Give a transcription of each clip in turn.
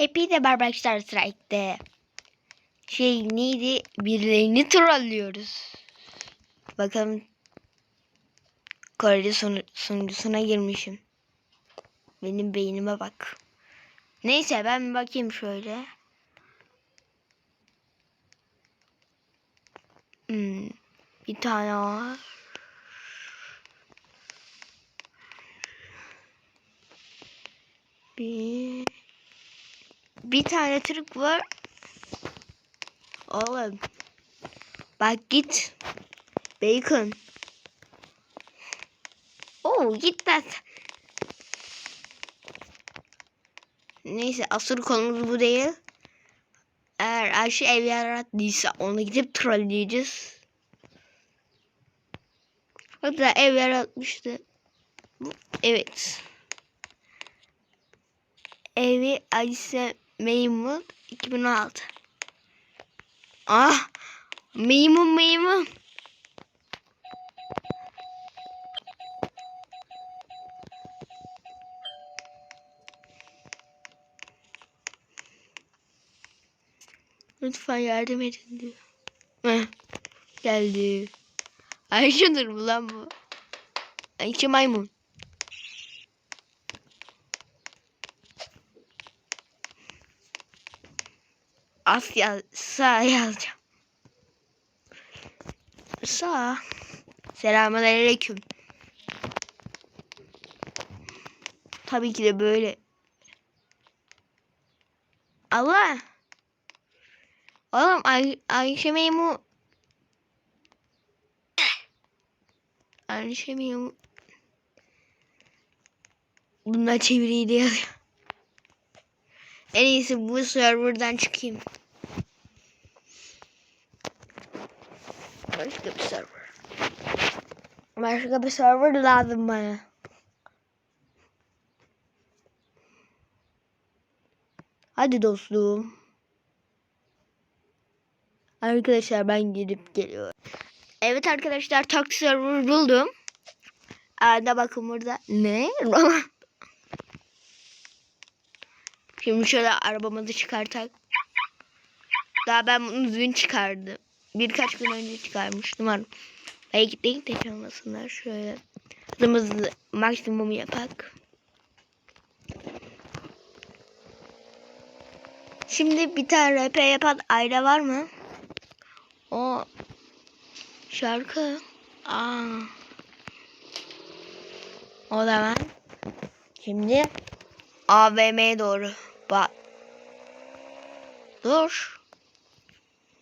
Happy de Barbar Star Strike'de. Şey neydi? Birilerini trollüyoruz. Bakalım. Korece sunu- sunucusuna girmişim. Benim beynime bak. Neyse ben bakayım şöyle. Hmm, bir tane var. Bir bir tane Türk var. Oğlum. Bak git. Bacon. Oo git lan. Neyse asıl konumuz bu değil. Eğer Ayşe ev yarattıysa onu gidip trolleyeceğiz. Hatta ev yaratmıştı. Evet. Evi Ayşe Meymun 2016. Ah! Meymun meymun. Lütfen yardım edin diyor. Heh, geldi. Ayşe'dir bu lan bu. Ayşe maymun. Asya sağ yazacağım. Sağ. Selamünaleyküm. Tabii ki de böyle. Allah. Oğlum Ay Ayşe Meymu Ayşe Meymu Bunlar çeviriyi de. En iyisi bu serverdan çıkayım. Başka bir server. Başka bir server lazım bana. Hadi dostum. Arkadaşlar ben gidip geliyorum. Evet arkadaşlar taksi server buldum. Arada bakın burada. Ne? Şimdi şöyle arabamızı çıkartak. Daha ben bunu dün çıkardım. Birkaç gün önce çıkarmıştım. Hani belki değil de çalmasınlar. Şöyle hızımızı maksimum yapak. Şimdi bir tane rap yapan aile var mı? O şarkı. Aa. O zaman şimdi AVM'ye doğru. Bak. Dur.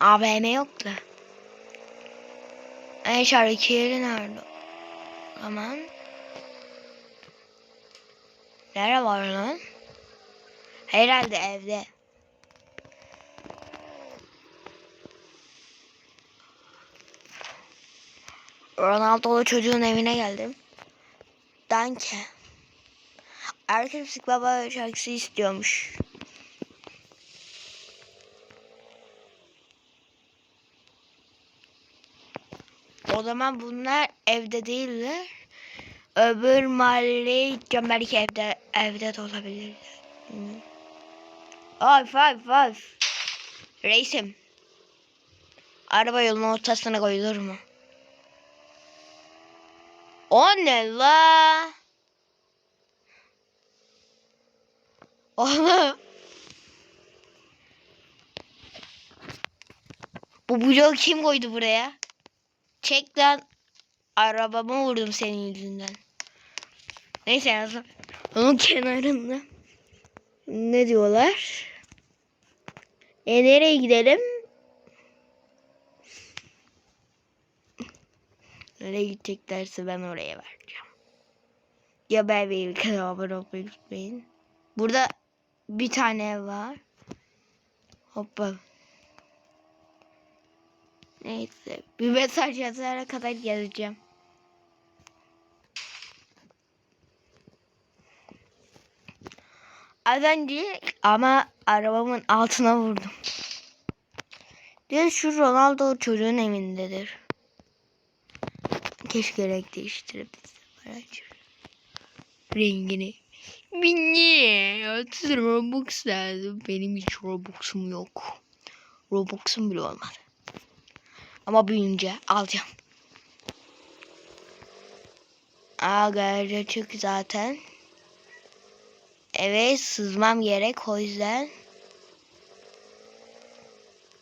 AVM yoktu. En şarkı yeri nerede? Aman. Nere var lan? Herhalde evde. Ronaldo'lu çocuğun evine geldim. Danke. Erkek Baba şarkısı istiyormuş. O zaman bunlar evde değiller. Öbür mahalleye gideceğim. Evde evde de olabilirler. Hmm. Ay fay fay. Reisim. Araba yolunun ortasına koyulur mu? O ne la? Oğlum. Bu bloğu kim koydu buraya? Çek lan. Arabamı vurdum senin yüzünden. Neyse yazın. Onun kenarında. Ne diyorlar? E nereye gidelim? Nereye gideceklerse ben oraya vereceğim. Ya ben bir kanala abone olmayı. Burada bir tane var. Hoppa. Neyse. Bir mesaj yazana kadar geleceğim. Az önce ama arabamın altına vurdum. Diyor şu Ronaldo çocuğun evindedir. Keşke renk değiştirip rengini. Niye? 30 Robux lazım. Benim hiç Robux'um yok. Robux'um bile olmadı. Ama büyüyünce alacağım. Aa garaj açık zaten. Evet sızmam gerek o yüzden.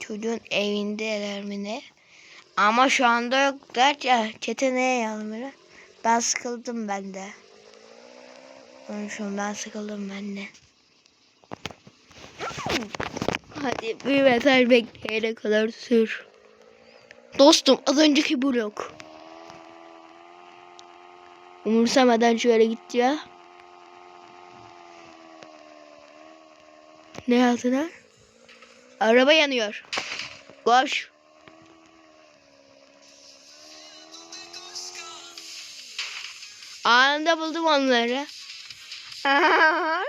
Çocuğun evindeler mi? Ama şu anda yoklar. Ya, Çete neye yazmıyor? Ben sıkıldım ben de. Konuşuyorum ben sıkıldım ben de. Hadi bir mesaj bekleyene kadar sür. Dostum az önceki blok. Umursamadan şöyle gitti ya. Ne altına? Araba yanıyor. Koş. Anında buldum onları.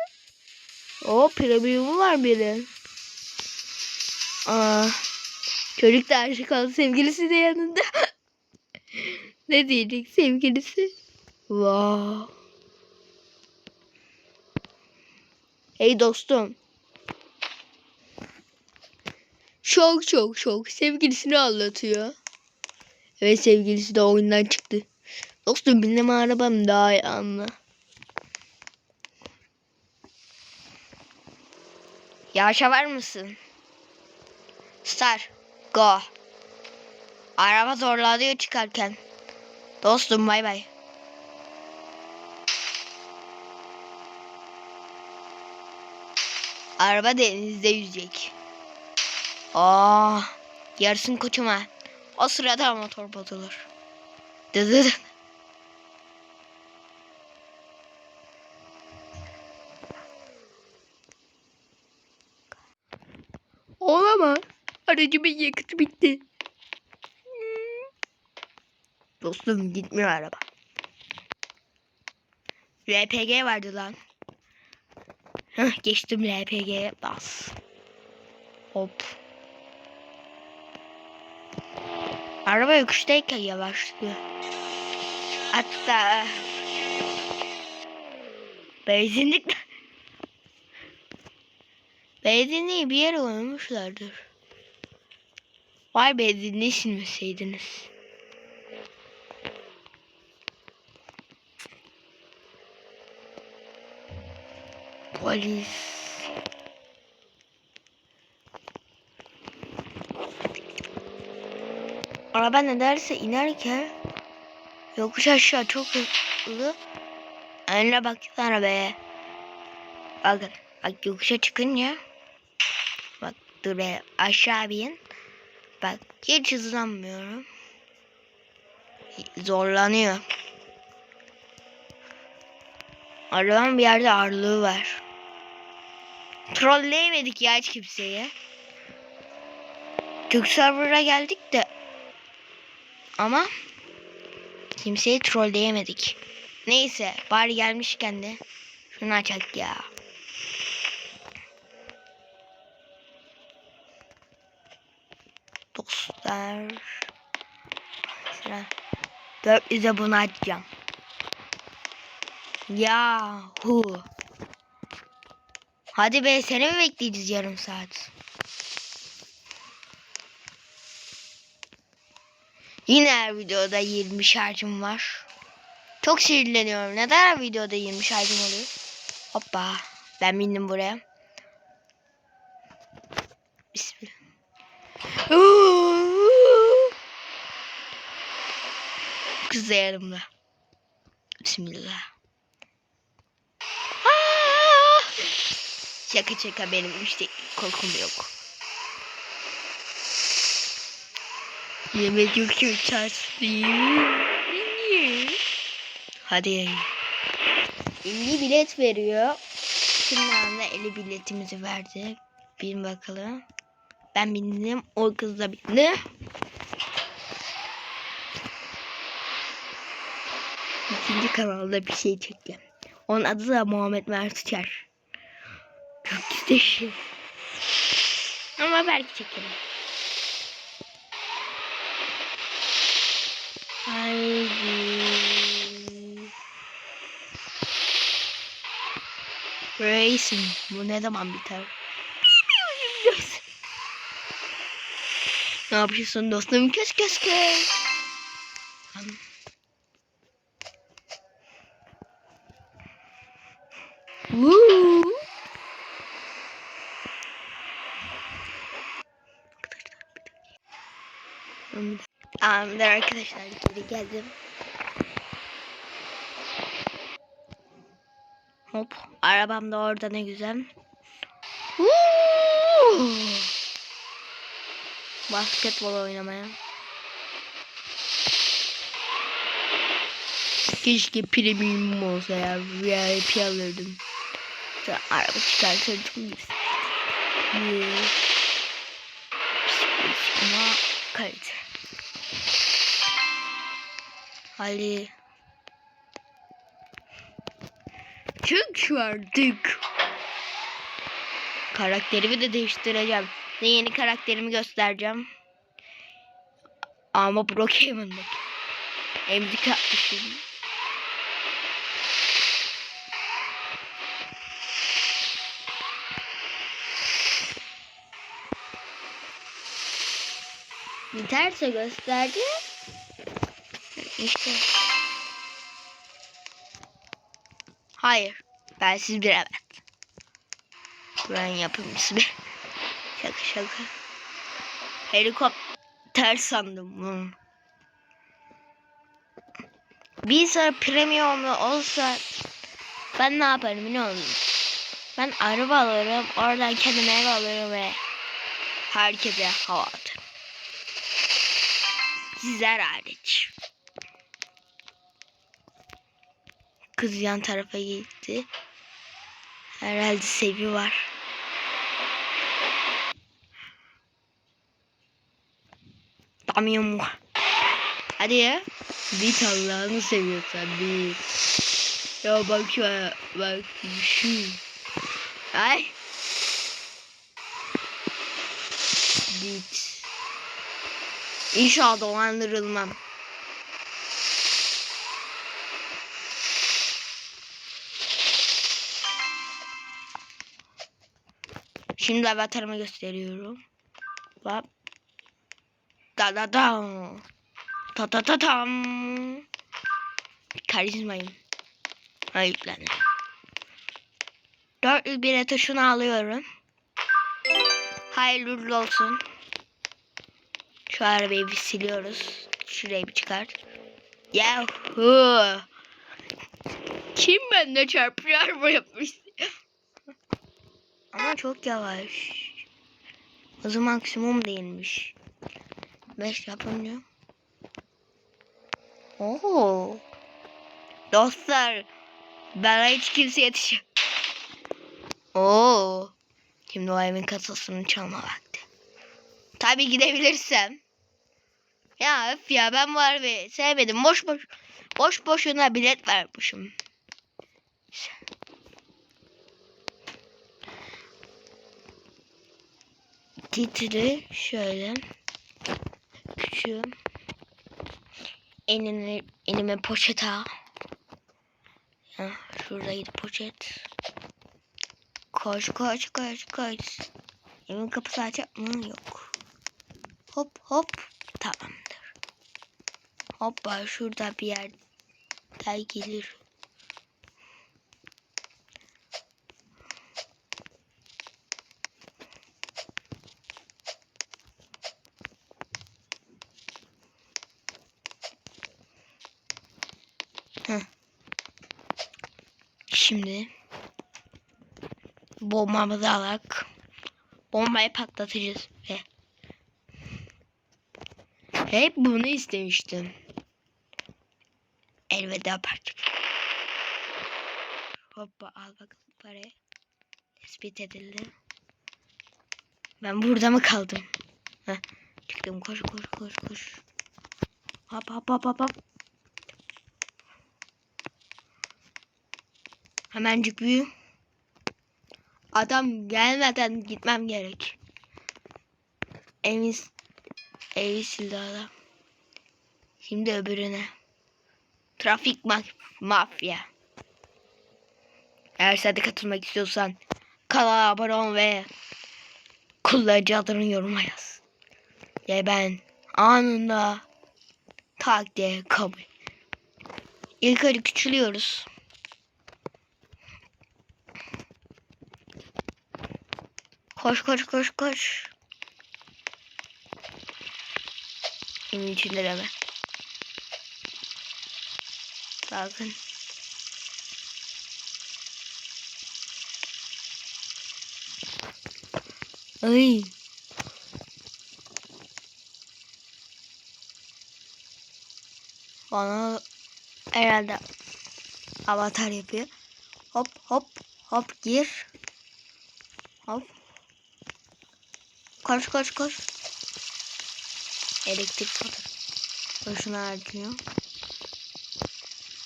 o premiumu var biri. Aa, çocuk da aşık oldu. Sevgilisi de yanında. ne diyecek sevgilisi? Wow. Hey dostum. Çok çok çok sevgilisini anlatıyor. Ve sevgilisi de oyundan çıktı. Dostum benim arabam daha iyi anla. Yavaşa var mısın? Star, go. Araba zorlanıyor çıkarken. Dostum bay bay. Araba denizde yüzecek. Aa, yarısın koçuma. O sırada motor bozulur. Dıdıdı. Aracımın yakıtı bitti. Dostum gitmiyor araba. RPG vardı lan. Hah, geçtim RPG'ye bas. Hop. Araba yokuştayken yavaşlıyor. Hatta benzinlik benzinliği bir yere koymuşlardır. Vay benzinliği silmeseydiniz. Polis. Araba ne derse inerken yokuş aşağı çok hızlı. Önüne baksana be. Bakın bak yokuşa çıkınca bak dur be aşağı bin. Bak hiç hızlanmıyorum. Zorlanıyor. Arabanın bir yerde ağırlığı var. Trolleyemedik ya hiç kimseyi. Türk server'a geldik de ama kimseyi trolleyemedik. Neyse bari gelmişken de şunu açak ya. Dostlar. Sıra. 400'e bunu açacağım. Yahu. Hadi be seni mi bekleyeceğiz yarım saat? Yine her videoda 20 şarjım var. Çok sinirleniyorum. Neden her videoda 20 şarjım oluyor? Hoppa. Ben bindim buraya. Bismillah. Kız da yanımda. Bismillah. Aa! Şaka şaka benim işte korkum yok. Yemek yok ki çarşıyım. Hadi. 50 bilet veriyor. Şimdi anda 50 biletimizi verdi. Bin bakalım. Ben bindim. O kız da bindi. İkinci kanalda bir şey çekeceğim. Onun adı da Muhammed Mertçer. Çok güzel. Ama belki çekerim. Haydi. Racing. Bu ne zaman biter? Ne yapıyorsun dostum? Kös kös. Anam. Woo. Tamamdır arkadaşlar geri geldim. Hop arabam da orada ne güzel. Woo! Basketbol oynamaya. Keşke premium olsa ya. VIP alırdım. Sonra araba çıkartırdım. Yeah. Psikolojik ama kalite. Hadi. Çık artık. Karakterimi de değiştireceğim. Ne yeni karakterimi göstereceğim. Ama Brokeman'daki. Emzik atmışım. Biterse göstereceğim. İşte. Hayır. Ben siz bir evet. Ben yapımcısı bir. Şaka şaka. Helikopter sandım. bunu. Sonra premiumlu olsa ben ne yaparım biliyor musun? Ben araba alırım. Oradan kendime ev alırım ve herkese hava atarım. Sizler hariç. Kız yan tarafa gitti. Herhalde sevi var. Damıyorum. Hadi ya. Bit Allah'ını seviyorsan bit. Ya bak şu bak şu. Ay. Bit. İnşallah dolandırılmam. Şimdi avatarımı gösteriyorum. Bak. Da da da. Ta ta ta tam. Karizmayım. Yüklendi. 401'e tuşunu alıyorum. Hayırlı olsun. Şu arabayı bir siliyoruz. Şurayı bir çıkart. Yahoo. Kim bende çarpıyor bu yapmış? Ama çok yavaş. Hızı maksimum değilmiş. 5 yapınca. Oo. Dostlar. Bana hiç kimse yetişiyor. Oo. Şimdi o evin kasasını çalma vakti. Tabii gidebilirsem. Ya öf ya ben var ve sevmedim. Boş boş boş boşuna bilet vermişim. Titri şöyle küçüğüm. Elini, elime poşet al. Ya, şuradaydı poşet. Koş koş koş koş. Evin kapısı açık mı? Yok. Hop hop. Tamamdır. Hoppa şurada bir yer daha gelir. Şimdi bombamızı alarak bombayı patlatacağız ve hep bunu istemiştim. Elveda parça. Hoppa al bakalım parayı. Tespit edildi. Ben burada mı kaldım? Heh, çıktım koş koş koş koş. Hop hop hop hop hop. Hemencik büyü. Adam gelmeden gitmem gerek. Evi, evi sildi adam. Şimdi öbürüne. Trafik ma mafya. Eğer sen de katılmak istiyorsan kanala abone ol ve kullanıcı adını yoruma yaz. Ve ben anında tak diye kabul. İlk önce küçülüyoruz. Koş koş koş koş. Evin içinde deme. Sakın. Ay. Bana herhalde avatar yapıyor. Hop hop hop gir. Hop. Koş koş koş. Elektrik faturası. Boşuna harcıyor.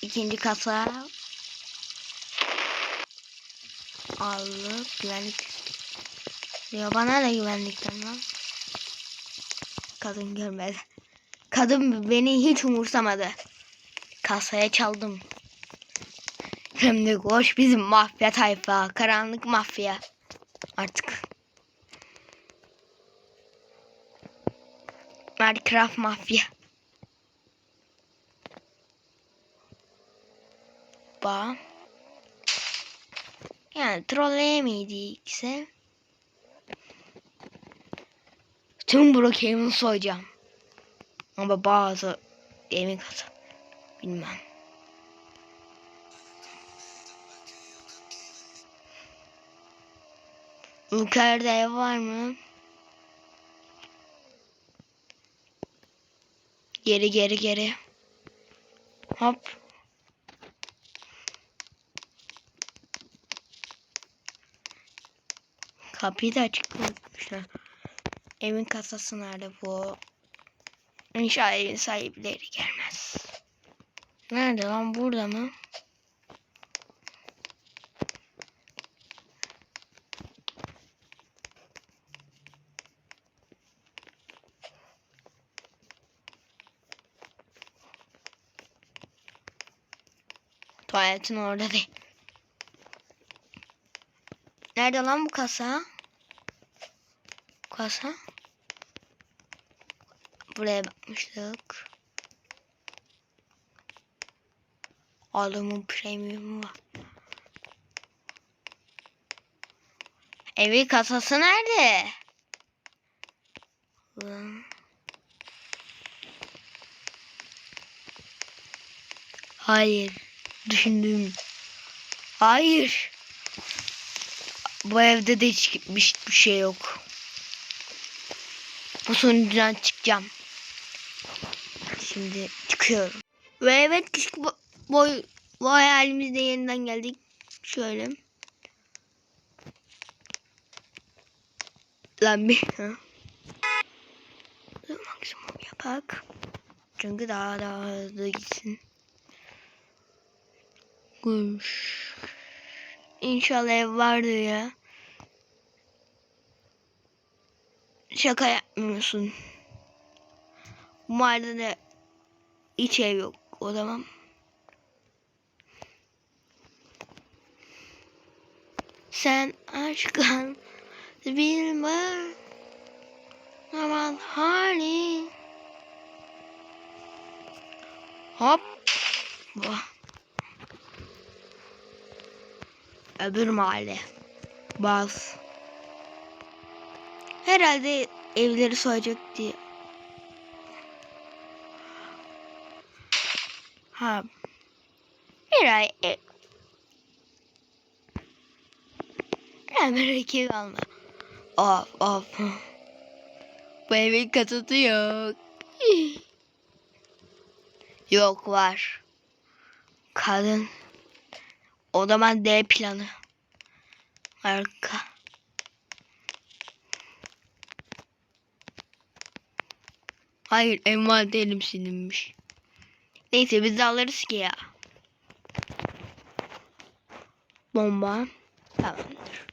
İkinci kasa. Aldık. Güvenlik. Ya bana da güvenlikten lan. Kadın görmedi. Kadın beni hiç umursamadı. Kasaya çaldım. Hem koş bizim mafya tayfa. Karanlık mafya. Artık. Minecraft mafya. Ba. Yani trolleyemeyecekse tüm Brookhaven'ı soyacağım. Ama bazı gaming kasa bilmem. Yukarıda ev var mı? Geri geri geri. Hop. Kapıyı da açık bırakmışlar. Evin kasası nerede bu? İnşallah evin sahipleri gelmez. Nerede lan burada mı? Tuvaletin orada değil. Nerede lan bu kasa? Kasa? Buraya bakmıştık. Adamın premium var. Evi kasası nerede? Lan. Hayır. Düşündüm. Hayır. Bu evde de hiç gitmiş bir şey yok. Bu sonucudan çıkacağım. Şimdi çıkıyorum. Ve evet küçük bo boy bu hayalimizde yeniden geldik. Şöyle. Lan bir. Ha. Maksimum yapak. Çünkü daha daha hızlı gitsin. Kuş. İnşallah ev vardır ya. Şaka yapmıyorsun. Bu mahallede hiç ev yok. O zaman. Sen aşkın bilme aman hali. Hop. Vah. Öbür mahalle. Baz. Herhalde evleri soyacak diye. Ha. Herhalde ev. Hemen rakibi alma. Of of. Bu evin kasası yok. Yok var. Kadın. O zaman D planı. Arka. Hayır envanterim silinmiş. Neyse biz alırız ki ya. Bomba. Tamamdır.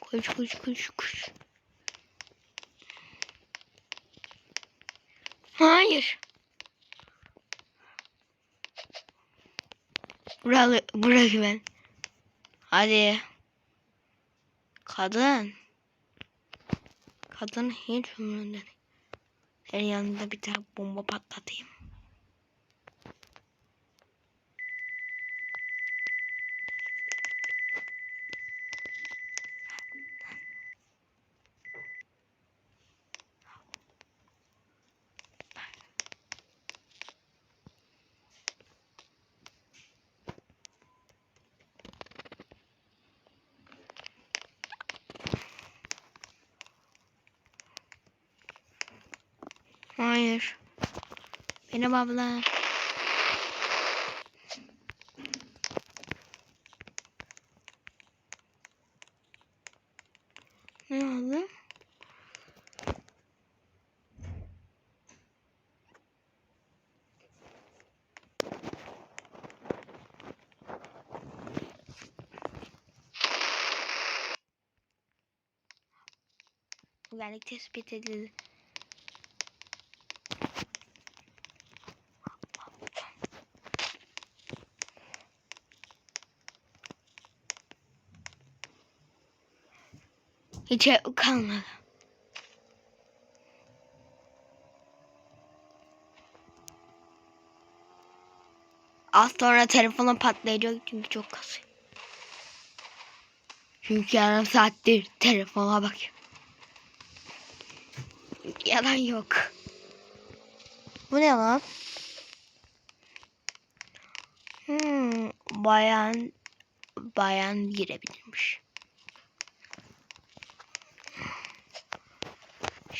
Koş koş koş koş. Hayır. Buralı, bırak ben. Hadi. Kadın. Kadın hiç umurunda değil. Senin yanında bir tane bomba patlatayım. Hayır. Benim abla. Ne oldu? Güvenlik tespit edildi. Hiç kalmadı. Az sonra telefonum patlayacak çünkü çok kasıyor. Çünkü yarım saattir telefona bakıyorum. Yalan yok. Bu ne lan? Hmm, bayan bayan girebilirmiş.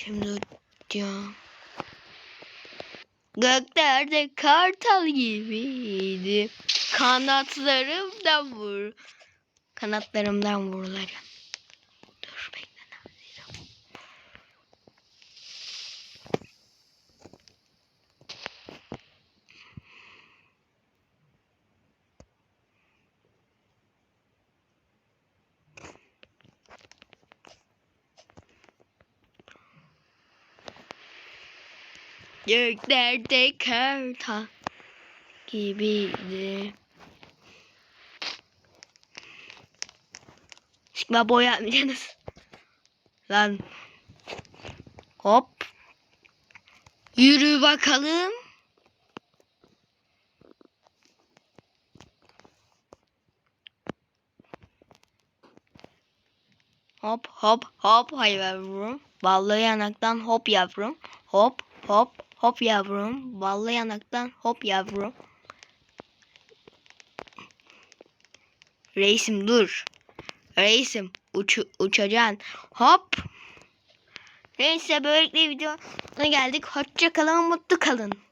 Şimdi diyor. Göklerde kartal gibiydi. Kanatlarımdan vur. Kanatlarımdan vurulacağım. Göklerde kartal gibiydi. Çıkma boy yapmayacaksınız. Lan. Hop. Yürü bakalım. Hop hop hop hay yavrum. Ballı yanaktan hop yavrum. Hop hop hop yavrum. Ballı yanaktan hop yavrum. Reisim dur. Reisim uç, uçacaksın. Hop. Neyse böylelikle videona geldik. Hoşça kalın, mutlu kalın.